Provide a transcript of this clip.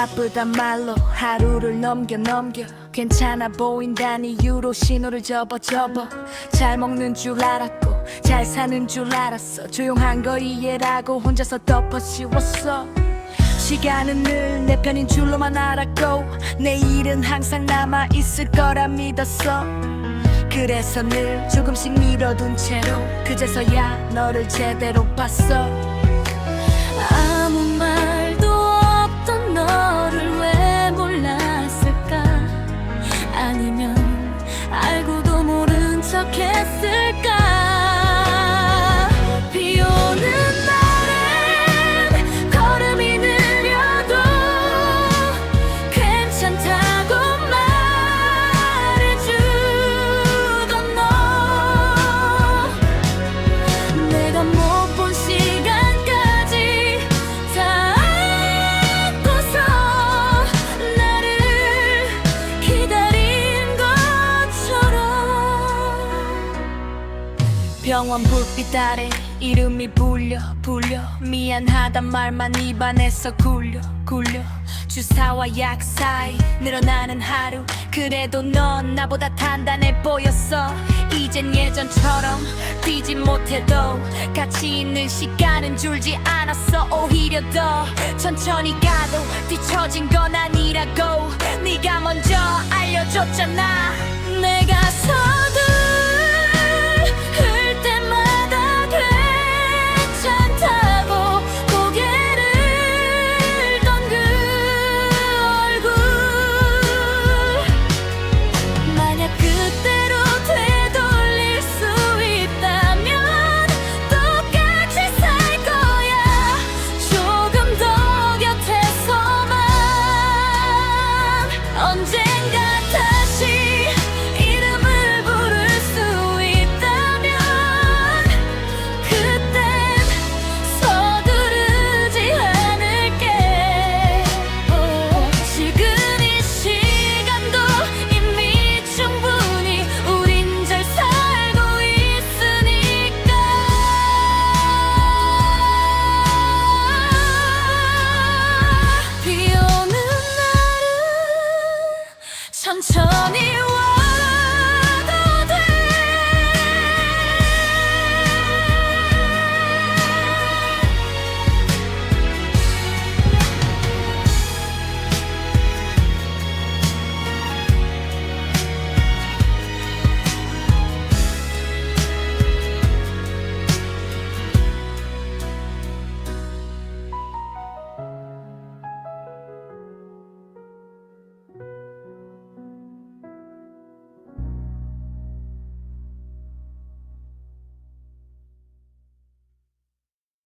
바쁘단 말로 하루를 넘겨 넘겨 괜찮아 보인다는 이유로 신호를 접어 접어 잘 먹는 줄 알았고 잘 사는 줄 알았어. 조용한 거 이해라고 혼자서 덮어 씌웠어. 시간은 늘 내 편인 줄로만 알았고 내일은 항상 남아 있을 거라 믿었어. 그래서 늘 조금씩 밀어둔 채로 그제서야 너를 제대로 봤어. 아 했을까 병원 불빛 아래 이름이 불려 불려. 미안하단 말만 입안에서 굴려 굴려. 주사와 약 사이 늘어나는 하루. 그래도 넌 나보다 단단해 보였어. 이젠 예전처럼 뛰지 못해도 같이 있는 시간은 줄지 않았어. 오히려 더 천천히 가도 뒤처진 건 아니라고 네가 먼저 알려줬잖아. 내가 언젠 천천히 와.